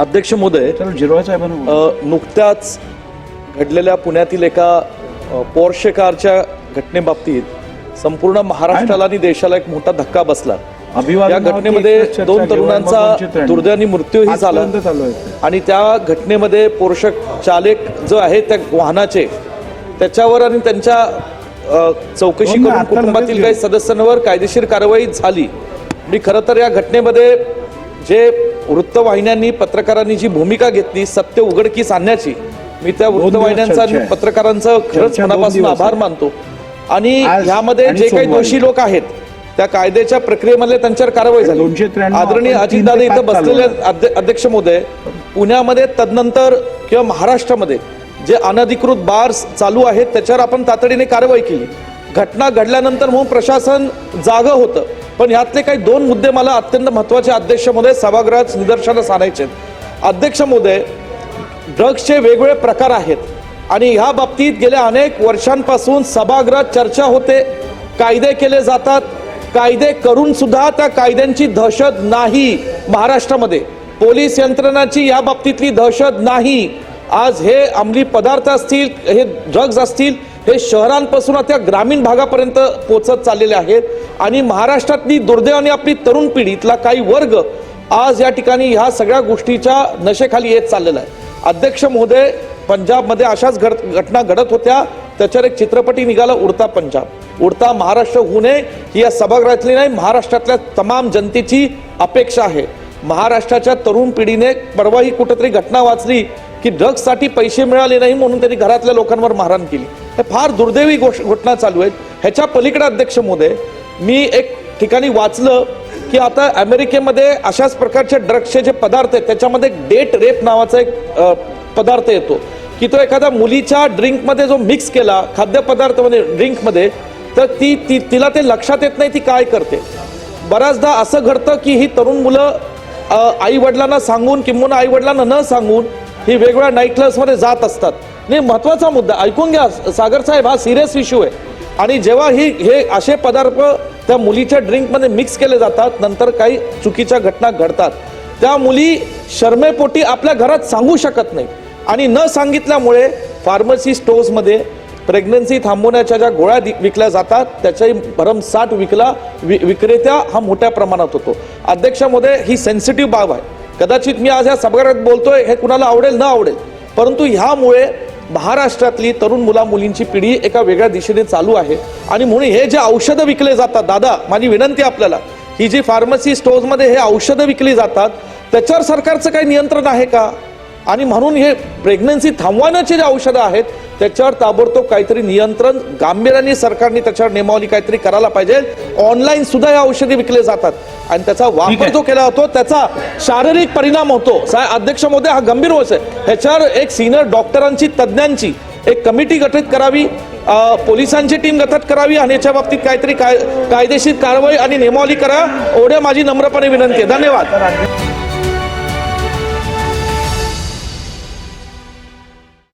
अध्यक्ष साहेबांना अ, नुकत्याच घडलेल्या पुण्यातील एका अ, पोर्शे कारच्या घटनेबाबतीत संपूर्ण महाराष्ट्राला आणि देशाला एक मोठा धक्का बसला. या घटनेमध्ये दोन तरुणांचा. दुर्दैवाने मृत्यूही झाला. आणि त्या घटनेमध्ये पोर्शक चालक जो आहे त्या वाहनाचे त्याच्यावर आणि त्यांच्या चौकशी हो करून कुटुंबातील काही सदस्यांवर कायदेशीर कारवाई झाली. मी खरं तर या घटनेमध्ये जे वृत्तवाहिन्यांनी पत्रकारांनी जी भूमिका घेतली सत्य उघडकीस आणण्याची मी त्या वृत्तवाहिन्यांचा. पत्रकारांचं खरंच मनापासून आभार. मानतो आणि ह्यामध्ये जे काही. दोषी लोक आहेत त्या कायद्याच्या प्रक्रियेमध्ये त्यांच्यावर कारवाई झाली आदरणीय अजितदादा इथं बसलेले अध्यक्ष महोदय पुण्यामध्ये तदनंतर किंवा महाराष्ट्रामध्ये जे अनधिकृत बार्स चालू आहेत त्याच्यावर आपण तातडीने कारवाई केली घटना घडल्यानंतर म्हणून प्रशासन जागं होतं. पण यातले काही दोन मुद्दे मला अत्यंत महत्त्वाचे अध्यक्ष महोदय सभागृहात निदर्शनास आणायचे अध्यक्षमध्ये अध्यक्ष महोदय ड्रग्सचे वेगवेगळे प्रकार आहेत आणि ह्या बाबतीत गेल्या अनेक वर्षांपासून सभागृहात चर्चा होते. कायदे केले जातात. कायदे करून सुद्धा त्या कायद्यांची दहशत नाही महाराष्ट्रामध्ये. पोलीस यंत्रणाची या बाबतीतली दहशत नाही. आज हे अंमली पदार्थ असतील हे ड्रग्ज असतील हे शहरांपासून आता ग्रामीण भागापर्यंत पोचत चाललेले आहेत. आणि महाराष्ट्रातली दुर्दैवाने आपली तरुण पिढीतला काही वर्ग आज या ठिकाणी ह्या सगळ्या गोष्टीच्या नशेखाली येत चाललेला आहे. अध्यक्ष महोदय पंजाबमध्ये अशाच घड घटना घडत होत्या. त्याच्यावर एक चित्रपटी निघाला उडता पंजाब. उडता महाराष्ट्र होऊ नये ही या सभागृहातली नाही महाराष्ट्रातल्या तमाम जनतेची अपेक्षा आहे. महाराष्ट्राच्या तरुण पिढीने परवा ही कुठेतरी घटना वाचली की ड्रग्जसाठी पैसे मिळाले नाही म्हणून त्यांनी घरातल्या लोकांवर मारहाण केली. हे फार दुर्दैवी गोष्ट घटना चालू आहेत. ह्याच्या पलीकडे अध्यक्ष महोदय मी एक ठिकाणी वाचलं की आता अमेरिकेमध्ये अशाच प्रकारचे ड्रग्सचे जे पदार्थ आहेत त्याच्यामध्ये डेट रेप नावाचा एक पदार्थ येतो. की तो एखाद्या मुलीच्या ड्रिंकमध्ये जो मिक्स केला खाद्यपदार्थामध्ये ड्रिंकमध्ये तर ती ती तिला ते लक्षात येत नाही ती काय करते. बऱ्याचदा असं घडतं की ही तरुण मुलं आई वडिलांना सांगून किंवा आई वडिलांना न सांगून ही वेगवेगळ्या नाईट क्लब्समध्ये जात असतात. नाही महत्त्वाचा मुद्दा. ऐकून घ्या सागर साहेब हा सिरियस इश्यू आहे. आणि जेव्हा ही हे असे पदार्थ त्या मुलीच्या ड्रिंकमध्ये मिक्स केले जातात नंतर काही चुकीच्या घटना घडतात. त्या मुली शर्मेपोटी आपल्या घरात सांगू शकत नाही. आणि न सांगितल्यामुळे फार्मसी स्टोर्समध्ये प्रेग्नन्सी थांबवण्याच्या ज्या गोळ्या विकल्या जातात त्याच्याही भरमसाठ विकला वि विक्रेत्या हा मोठ्या प्रमाणात होतो. अध्यक्षामध्ये ही सेन्सिटिव्ह बाब आहे. कदाचित मी आज या सभागृहात बोलतोय हे कुणाला आवडेल न आवडेल. परंतु ह्यामुळे महाराष्ट्रातली तरुण मुला मुलींची पिढी एका वेगळ्या दिशेने चालू आहे. आणि म्हणून हे जे औषधं विकले जातात दादा माझी विनंती आपल्याला ही जी फार्मसी स्टोर्समध्ये हे औषधं विकली जातात त्याच्यावर सरकारचं काही नियंत्रण आहे का? आणि म्हणून हे प्रेग्नन्सी थांबवण्याचे जे औषधं आहेत त्याच्यावर ताबडतोब काहीतरी नियंत्रण गांभीर्याने सरकारने त्याच्यावर नियमावली काहीतरी करायला पाहिजे. ऑनलाईन सुद्धा या औषधे विकले जातात. आणि त्याचा वापर जो केला जातो त्याचा शारीरिक परिणाम होतो. साहेब अध्यक्ष महोदय हा गंभीर आहे. ह्याच्यावर एक सिनियर डॉक्टरांची तज्ज्ञांची एक कमिटी गठीत करावी पोलिसांची टीम गठीत करावी आणि याच्या बाबतीत काहीतरी काय कायदेशीर कारवाई आणि नियमावली करा. एवढ्या माझी नम्रपणे विनंती आहे. धन्यवाद.